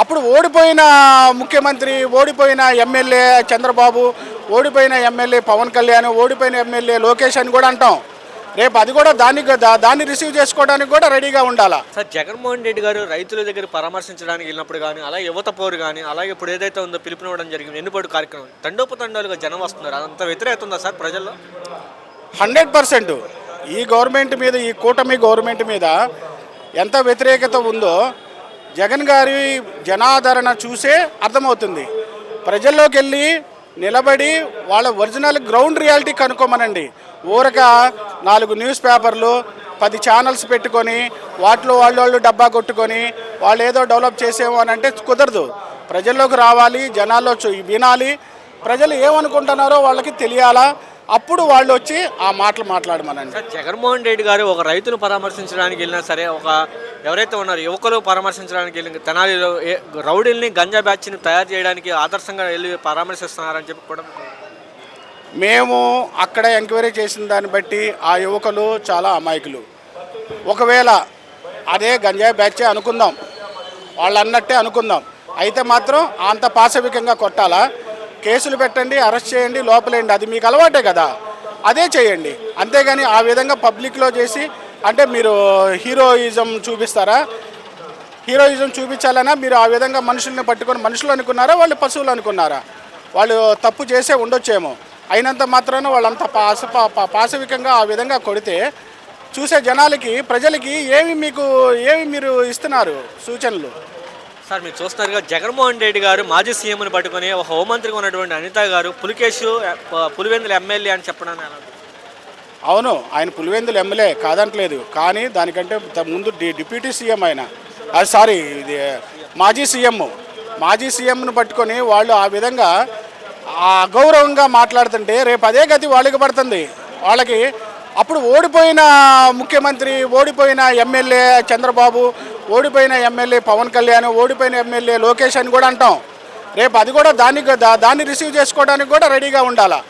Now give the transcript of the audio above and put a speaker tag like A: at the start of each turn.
A: అప్పుడు ఓడిపోయిన ముఖ్యమంత్రి ఓడిపోయిన ఎమ్మెల్యే చంద్రబాబు ఓడిపోయిన ఎమ్మెల్యే పవన్ కళ్యాణ్ ఓడిపోయిన ఎమ్మెల్యే లోకేష్ అని కూడా అంటాం. రేపు అది కూడా దాన్ని దాన్ని రిసీవ్ చేసుకోవడానికి కూడా రెడీగా ఉండాలా?
B: సార్ జగన్మోహన్ రెడ్డి గారు రైతుల దగ్గర పరామర్శించడానికి వెళ్ళినప్పుడు కానీ అలాగే యువత పోరు కానీ అలాగే ఇప్పుడు ఏదైతే ఉందో పిలుపునివ్వడం జరిగింది ఎన్నుబడి కార్యక్రమం తండోపతండాలుగా జనం వస్తున్నారు. అదంతా వ్యతిరేకత ఉందా సార్ ప్రజల్లో?
A: Hundred percent. ఈ గవర్నమెంట్ మీద ఈ కూటమి గవర్నమెంట్ మీద ఎంత వ్యతిరేకత ఉందో జగన్ గారి జనాదరణ చూసే అర్థమవుతుంది. ప్రజల్లోకి వెళ్ళి నిలబడి వాళ్ళ ఒరిజినల్ గ్రౌండ్ రియాలిటీ కనుక్కోమనండి. ఊరక నాలుగు న్యూస్ పేపర్లు పది ఛానల్స్ పెట్టుకొని వాటిలో వాళ్ళు వాళ్ళు డబ్బా కొట్టుకొని వాళ్ళు ఏదో డెవలప్ చేసేమో అని అంటే కుదరదు. ప్రజల్లోకి రావాలి జనాల్లో చూ- వినాలి. ప్రజలు ఏమనుకుంటున్నారో వాళ్ళకి తెలియాలా? అప్పుడు వాళ్ళు వచ్చి ఆ మాటలు మాట్లాడమనండి.
B: జగన్మోహన్ రెడ్డి గారు ఒక రైతును పరామర్శించడానికి వెళ్ళినా సరే ఒక ఎవరైతే ఉన్నారో యువకులు పరామర్శించడానికి వెళ్ళిన తెనాలిలో రౌడీల్ని గంజా బ్యాచ్ని తయారు చేయడానికి ఆదర్శంగా వెళ్ళి పరామర్శిస్తున్నారని చెప్పి కూడా
A: మేము అక్కడ ఎంక్వైరీ చేసిన దాన్ని బట్టి ఆ యువకులు చాలా అమాయకులు. ఒకవేళ అదే గంజాయి బ్యాచే అనుకుందాం వాళ్ళు అన్నట్టే అనుకుందాం అయితే మాత్రం అంత పాశవికంగా కొట్టాలా? కేసులు పెట్టండి అరెస్ట్ చేయండి లోపలేయండి. అది మీకు అలవాటే కదా. అదే చేయండి. అంతేగాని ఆ విధంగా పబ్లిక్లో చేసి అంటే మీరు హీరోయిజం చూపిస్తారా? హీరోయిజం చూపించాలన్నా మీరు ఆ విధంగా మనుషుల్ని పట్టుకొని మనుషులు అనుకున్నారా వాళ్ళు పశువులు అనుకున్నారా? వాళ్ళు తప్పు చేసే ఉండొచ్చేమో. అయినంత మాత్రాన వాళ్ళంత పాస పా- పాశవికంగా ఆ విధంగా కొడితే చూసే జనాలకి ప్రజలకి ఏమి మీకు ఏమి మీరు ఇస్తున్నారు సూచనలు?
B: సార్ మీరు చూస్తున్నారుగా జగన్మోహన్ రెడ్డి గారు మాజీ సీఎంని పట్టుకొని ఒక హోంమంత్రిగా ఉన్నటువంటి అనిత గారు పులికేషు పులివెందుల ఎమ్మెల్యే అని చెప్పడానికి
A: అవును ఆయన పులివెందుల ఎమ్మెల్యే కాదంటలేదు. కానీ దానికంటే ముందు డిప్యూటీ సీఎం ఆయన. అది సారీ ఇది మాజీ సీఎం. మాజీ సీఎంను పట్టుకొని వాళ్ళు ఆ విధంగా అగౌరవంగా మాట్లాడుతుంటే రేపు అదే గతి వాళ్ళకి పడుతుంది. వాళ్ళకి అప్పుడు ఓడిపోయిన ముఖ్యమంత్రి ఓడిపోయిన ఎమ్మెల్యే చంద్రబాబు ఓడిపోయిన ఎమ్మెల్యే పవన్ కళ్యాణ్ ఓడిపోయిన ఎమ్మెల్యే లోకేష్ అని కూడా అంటాం. రేపు అది కూడా దాన్ని దా- దాన్ని రిసీవ్ చేసుకోవడానికి కూడా రెడీగా ఉండాలా?